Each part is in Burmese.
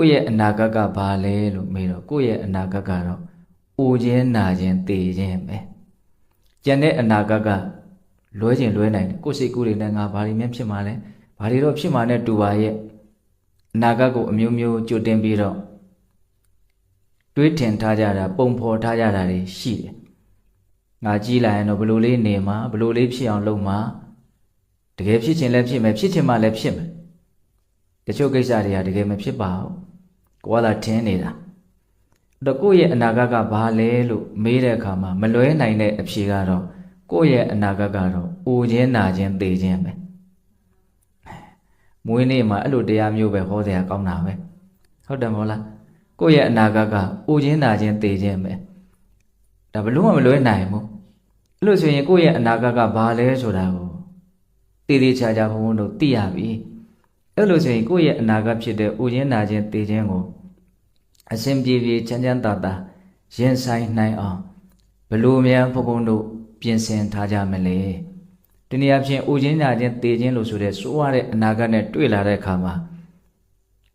ကိုယ့်ရဲ့အနာဂတ်ကဘာလဲလို့မေးတော့ကိုယ့်ရဲ့အနာဂတ်ကတော့အိုခြင်းနာခြင်းသေခြင်းပဲကျန်တဲ့အနာဂတ်ကလွဲခြင်းလွဲနိုင်တယ်ကိုယ့်စိတ်ကူးတွေနဲ့ငါဘာတွေများဖြစ်မှာလဲဘာတွေတော့ဖြစ်မှာနဲ့တူပါရဲ့အနာဂတ်ကိုအမျိုးမျိုးကြိုတင်ပြီးတော့တွေးထင်ထားကြတာပုံဖော်ထားကြတာတွေရှိတယ်ငါကြီးလာရင်တော့ဘလို့လေးနေမှာဘလို့လေးဖြစ်အောင်လုပ်မှာတကယ်ဖြစ်ခြင်းလည်းဖြစ်မယ်ဖြစ်ခြင်းမှလည်းဖြစ်မယ်တချို့ကိစ္စတွေကတကယ်မဖြစ်ပါဘူး ကိုကသာထင်းနေတာအဲ့တော့ကိုယ့်ရဲ့အနာဂတ်ကဘာလဲလို့မေးတဲ့အခါမှာမလွဲနိုင်တဲ့အဖြေကတော့ကိုယ့်ရဲ့အနာဂတ်ကတော့အိုခြင်းနာခြင်းသေခြင်းပဲမွေးနေ့မှာအဲ့လိုတရားမျိုးပဲဟောစရာကောင်းတာပဲဟုတ်တယ်မဟုတ်လားကိုယ့်ရဲ့အနာဂတ်ကအိုခြင်းနာခြင်းသေခြင်းပဲဒါဘလို့မှမလွဲနိုင်ဘူးအဲ့လိုဆိုရင်ကိုယ့်ရဲ့အနာဂတ်ကဘာလဲဆိုတာကိုတည်တည်ချာချာဘုံဘုံတို့သိရပြီ အဲ့လိုဆိုရင်ကိုယ့်ရဲ့အနာဂတ်ဖြစ်တဲ့အိုခြင်းနာခြင်းသေခြင်းကိုအစဉ်ပြေပြေချမ်းချမ်းသာသာရင်ဆိုင်နိုင်အောင်ဘလို့များဘုံဘုံတို့ပြင်ဆင်ထားကြမလဲဒီနေ့အဖြစ်အိုခြင်းနာခြင်းသေခြင်းလို့ဆိုတဲ့စိုးရတဲ့အနာဂတ်နဲ့တွေ့လာတဲ့အခါမှာ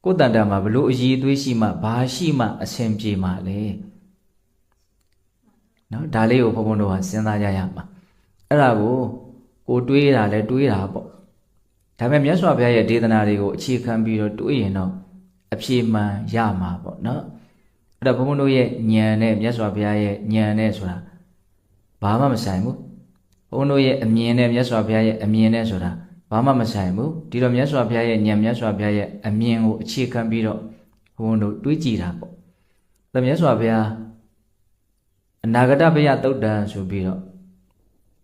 ကိုယ်တန်တာမှာဘလို့အည်သွေးရှိမှဘာရှိမှအစဉ်ပြေမှလဲနော်ဒါလေးကိုဘုံဘုံတို့ကစဉ်းစားကြရမှာအဲ့ဒါကိုကိုတွေးတာလဲတွေးတာပေါ့ ဒါပေမဲ့မြတ်စွာဘုရားရဲ့ဒေသနာတွေကိုအခြေခံပြီးတော့တွေးရင်တော့အပြေမှန်ရမှာပေါ့နော်အဲ့ဒါဘုံဘုံတို့ရဲ့ဉာဏ်နဲ့မြတ်စွာဘုရားရဲ့ဉာဏ်နဲ့ဆိုတာဘာမှမဆိုင်ဘူးဘုန်းတို့ရဲ့အမြင်နဲ့မြတ်စွာဘုရားရဲ့အမြင်နဲ့ဆိုတာဘာမှမဆိုင်ဘူးဒီတော့မြတ်စွာဘုရားရဲ့ဉာဏ်မြတ်စွာဘုရားရဲ့အမြင်ကိုအခြေခံပြီးတော့ဘုန်းတို့တွေးကြည့်တာပေါ့ဒါမြတ်စွာဘုရားအနာဂတဘယသုတ်တံဆိုပြီးတော့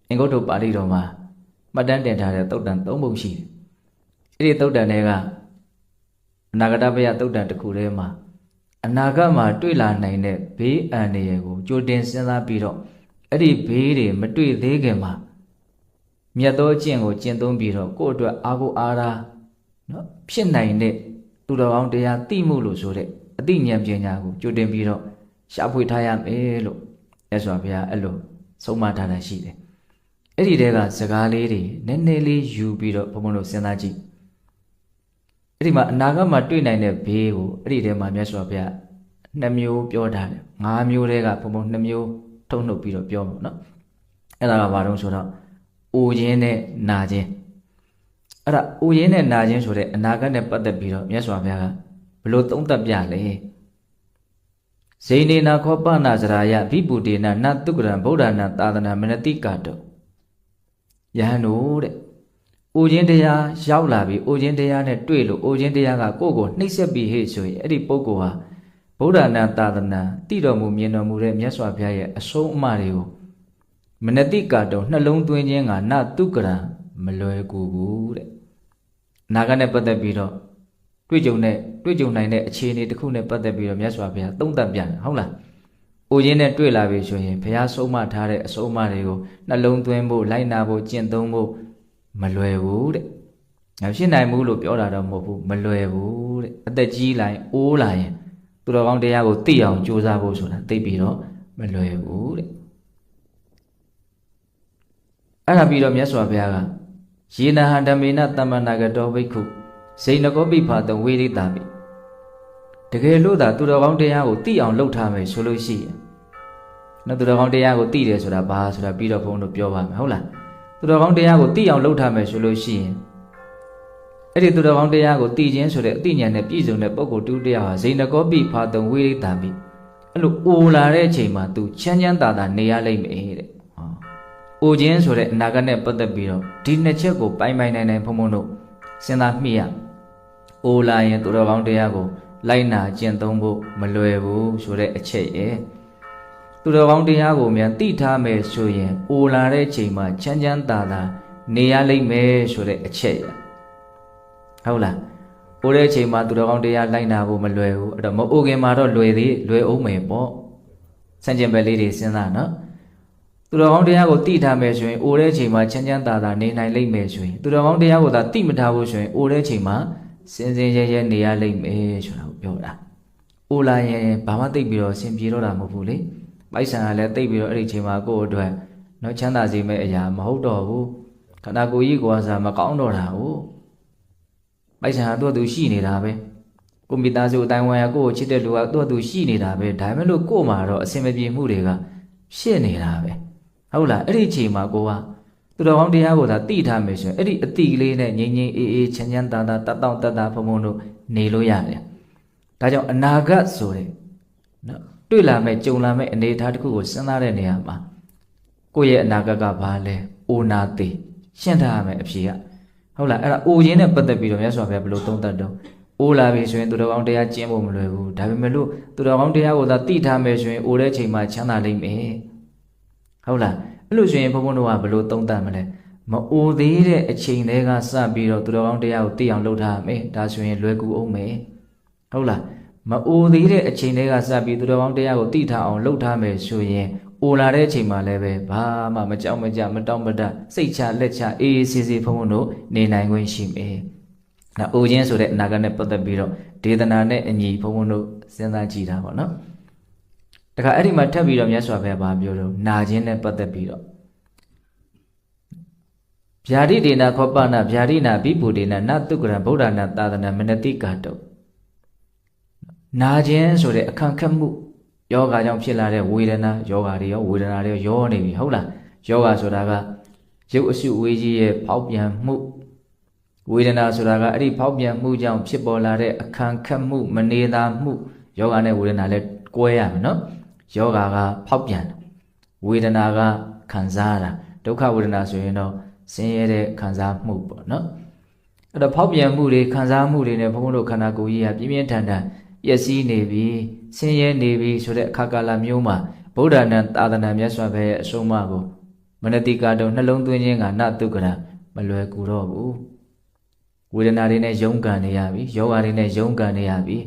အင်္ဂုတ္တပါဠိတော်မှာမှတ်တမ်းတင်ထားတဲ့သုတ်တံ၃ပုံရှိတယ် အဲ့ဒီသုတ်တံတွေကအနာဂတဘယသုတ်တံတစ်ခုထဲမှာအနာဂတ်မှာတွေ့လာနိုင်တဲ့ဘေးအန္တရာယ်ကိုကြိုတင်စဉ်းစားပြီးတော့အဲ့ဒီဘေးတွေမတွေ့သေးခင်မှာမြတ်သောအကျင့်ကိုကျင့်သုံးပြီးတော့ကိုယ့်အတွက်အာကိုအားရာနော်ဖြစ်နိုင်တဲ့သူတော်ကောင်းတရားသိမှုလို့ဆိုတဲ့အသိဉာဏ်ပညာကိုကြိုတင်ပြီးတော့ရှာဖွေထားရမယ်လို့ရသော်ဘုရားအဲ့လိုဆုံးမထားတာရှိတယ်အဲ့ဒီတဲကစကားလေးတွေနည်းနည်းလေးယူပြီးတော့ဘုံဘုံတို့စဉ်းစားကြည့် အဲ့ဒီမှာအနာဂတ်မှာတွေ့နိုင်တဲ့ဘေးကိုအဲ့ဒီထဲမှာမြတ်စွာဘုရားနှစ်မျိုးပြောထားတယ်၅မျိုးတဲကဘုံဘုံနှစ်မျိုးထုံနှုတ်ပြီးတော့ပြောမှာနော်အဲ့ဒါကဘာတုံးဆိုတော့အိုခြင်းနဲ့နာခြင်းအဲ့ဒါအိုခြင်းနဲ့နာခြင်းဆိုတဲ့အနာဂတ်နဲ့ပတ်သက်ပြီးတော့မြတ်စွာဘုရားကဘလို့သုံးသပ်ပြလဲဇိနေနာခောပနာဇရာယဘိပုတေနနတုကရံဗုဒ္ဓနာသာသနာမနတိကတောယဟန်တို့တဲ့ အိုခြင်းတရားရောက်လာပြီအိုခြင်းတရားနဲ့တွေ့လို့အိုခြင်းတရားကကိုယ့်ကိုနှိပ်စက်ပြီးဟဲ့ဆိုရင်အဲ့ဒီပုဂ္ဂိုလ်ဟာဗုဒ္ဓနာသာသနာတည်တော်မူမြင်တော်မူတဲ့မြတ်စွာဘုရားရဲ့အဆုံးအမတွေကိုမနတိကတုံနှလုံးသွင်းခြင်းကနတုကရံမလွယ်ကူဘူးတဲ့နာဂနဲ့ပတ်သက်ပြီးတော့တွေ့ကြုံတဲ့တွေ့ကြုံနိုင်တဲ့အခြေအနေတစ်ခုနဲ့ပတ်သက်ပြီးတော့မြတ်စွာဘုရားသုံးသပ်ပြန်တယ်ဟုတ်လား။အိုရင်းနဲ့တွေ့လာပြီဆိုရင်ဘုရားဆုံးမထားတဲ့အဆုံးအမတွေကိုနှလုံးသွင်းဖို့လိုက်နာဖို့ကျင့်သုံးဖို့ မလွယ်ဘူးတဲ့။ငါဖြစ်နိုင်ဘူးလို့ပြောတာတော့မဟုတ်ဘူးမလွယ်ဘူးတဲ့အသက်ကြီးလာရင်အိုးလာရင်သူတော်ကောင်းတရားကိုသိအောင်ကြိုးစားဖို့ဆိုတာသိပြီးတော့မလွယ်ဘူးတဲ့အဲ့ဒါပြီးတော့မြတ်စွာဘုရားကယေနဟန္တမေနတမ္မနာကတောဘိက္ခုဇိနကောပိဖာတဝေရိတာပိတကယ်လို့သာသူတော်ကောင်းတရားကိုသိအောင်လုပ်ထားမယ်ဆိုလို့ရှိရင်နော်သူတော်ကောင်းတရားကိုသိတယ်ဆိုတာဘာဆိုတာပြီးတော့ဘုန်းတို့ပြောပါမယ်ဟုတ်လား သူတော်ကောင်းတရားကိုသိအောင်လုပ်ထားမယ်ဆိုလို့ရှိရင်အဲ့ဒီသူတော်ကောင်းတရားကိုတည်ခြင်းဆိုတဲ့အသိဉာဏ်နဲ့ပြည့်စုံတဲ့ပုဂ္ဂိုလ်တူတရားဟာဇိနကောပိဖာတုံဝိရိတံပိအဲ့လိုအိုလာတဲ့အချိန်မှာ तू ချမ်းချမ်းသာသာနေရလိမ့်မယ်တဲ့ဟောအိုခြင်းဆိုတဲ့အနာဂတ်နဲ့ပတ်သက်ပြီးတော့ဒီနှစ်ချက်ကိုပိုင်ပိုင်နိုင်နိုင်ဖုံဖုံတို့စဉ်းစားမိရအိုလာရင်သူတော်ကောင်းတရားကိုလိုက်နာကျင့်သုံးဖို့မလွယ်ဘူးဆိုတဲ့အချက်ရဲ့ သူတော်ကောင်းတရားကိုမြန်သိထားမယ်ဆိုရင်အိုလာတဲ့အချိန်မှာချမ်းချမ်းသာသာနေရလိမ့်မယ်ဆိုတဲ့အချက်ရဲ့ဟုတ်လား။အိုတဲ့အချိန်မှာသူတော်ကောင်းတရားလိုက်နာဖို့မလွယ်ဘူး။အဲ့တော့မအိုခင်မှာတော့လွယ်သေးလွယ်အောင်မယ်ပေါ့။ဆန့်ကျင်ဘက်လေးတွေစဉ်းစားနော်။သူတော်ကောင်းတရားကိုသိထားမယ်ဆိုရင်အိုတဲ့အချိန်မှာချမ်းချမ်းသာသာနေနိုင်လိမ့်မယ်ဆိုရင်သူတော်ကောင်းတရားကိုသာသိမထားဘူးဆိုရင်အိုတဲ့အချိန်မှာစင်စင်ရဲရဲနေရလိမ့်မယ်ဆိုတာကိုပြောတာ။အိုလာရင်ဘာမှသိပြီးတော့ဆင်ပြေတော့တာမဟုတ်ဘူးလေ။ ပိုက်ဆံကလည်းသိပြီးတော့အဲ့ဒီအချိန်မှာကိုယ့်အတွက်နော်ချမ်းသာစေမယ့်အရာမဟုတ်တော့ဘူး။ခန္ဓာကိုယ်ကြီးကိုယ်စားမကောင်းတော့တာဟုတ်။ပိုက်ဆံဟာသူ့သူရှိနေတာပဲကိုမိသားစုအတိုင်းဝိုင်းကကိုယ့်ကိုချစ်တဲ့လူကသူ့အတူရှိနေတာပဲဒါပေမဲ့လို့ကို့မှာတော့အစင်မပြေမှုတွေကဖြစ်နေတာပဲဟုတ်လားအဲ့ဒီအချိန်မှာကိုကသူတော်ကောင်းတရားကိုသာတိထားမယ်ဆိုရင်အဲ့ဒီအတိကလေးနဲ့ငြိမ်ငြိမ်အေးအေးချမ်းချမ်းသာသာတတ်တောင့်တတ်တာဖုံဖုံတို့နေလို့ရတယ်ဒါကြောင့်အနာဂတ်ဆိုတဲ့နော် တွေ့လာမဲ့ကြုံလာမဲ့အနေအထားတစ်ခုကိုစဉ်းစားတဲ့နေရာမှာကိုယ့်ရဲ့အနာဂတ်ကဘာလဲအိုနာသေးရှင်းထားရမယ်အဖြေကဟုတ်လားအဲ့ဒါအိုရင်းနဲ့ပတ်သက်ပြီးတော့မြတ်စွာဘုရားဘယ်လိုသုံးသပ်တော့အိုလာပြီဆိုရင်သူတော်ကောင်းတရားကျင့်ဖို့မလွယ်ဘူးဒါပေမဲ့လို့သူတော်ကောင်းတရားကိုသာတိထားမယ်ဆိုရင်အိုတဲ့ချိန်မှာချမ်းသာလိမ့်မယ်ဟုတ်လားအဲ့လိုဆိုရင်ဘုန်းဘုန်းတို့ကဘယ်လိုသုံးသပ်မလဲမအိုသေးတဲ့အချိန်တွေကစပြီးတော့သူတော်ကောင်းတရားကိုသိအောင်လုပ်ထားမယ်ဒါဆိုရင်လွယ်ကူအောင်မယ်ဟုတ်လား မအိုသေးတဲ့အချိန်တွေကစပြီးသူတော်ကောင်းတရားကိုသိထားအောင်လုပ်ထားမယ်ဆိုရင်အိုလာတဲ့အချိန်မှာလည်းပဲဘာမှမကြောက်မကြမတောင့်မတစိတ်ချလက်ချအေးအေးဆေးဆေးဘုန်းဘုန်းတို့နေနိုင်ခွင့်ရှိမယ်။ဒါအိုခြင်းဆိုတဲ့အနာဂတ်နဲ့ပတ်သက်ပြီးတော့ဒေသနာနဲ့အညီဘုန်းဘုန်းတို့စဉ်းစားကြည့်တာပေါ့နော်။တခါအဲ့ဒီမှာထပ်ပြီးတော့မြတ်စွာဘုရားဗာပြောတော့နာခြင်းနဲ့ပတ်သက်ပြီးတော့ဗျာတိဒေနာခောပနာဗျာတိနာဘိဗုဒေနာနတုကရံဗုဒ္ဓနာသာသနာမနတိကာတု နာခြင်းဆိုတဲ့အခန့်ခတ်မှုယောဂါကြောင့်ဖြစ်လာတဲ့ဝေဒနာယောဂါတွေရောဝေဒနာတွေရောရောနေပြီဟုတ်လားယောဂါဆိုတာကရုပ်အစုဝေးကြီးရဲ့ဖောက်ပြန်မှုဝေဒနာဆိုတာကအဲ့ဒီဖောက်ပြန်မှုကြောင့်ဖြစ်ပေါ်လာတဲ့အခန့်ခတ်မှုမနေသာမှုယောဂါနဲ့ဝေဒနာလည်းကွဲရမယ်နော်ယောဂါကဖောက်ပြန်ဝေဒနာကခံစားရတာဒုက္ခဝေဒနာဆိုရင်တော့ဆင်းရဲတဲ့ခံစားမှုပေါ့နော်အဲ့တော့ဖောက်ပြန်မှုတွေခံစားမှုတွေနဲ့ဘုန်းဘုန်းတို့ခန္ဓာကိုယ်ကြီးကပြင်းပြင်းထန်ထန် ပျက်စီးနေပြီဆင်းရဲနေပြီဆိုတဲ့အခါကာလမျိုးမှာဗုဒ္ဓနာသာသနာမြတ်စွာဘုရားရဲ့အဆုံးအမကိုမနတိကာတုံနှလုံးသွင်းခြင်းကနတုကရမလွယ်ကူတော့ဘူးဝေဒနာတွေနဲ့ယုံကန်နေရပြီယောဂါတွေနဲ့ယုံကန်နေရပြီ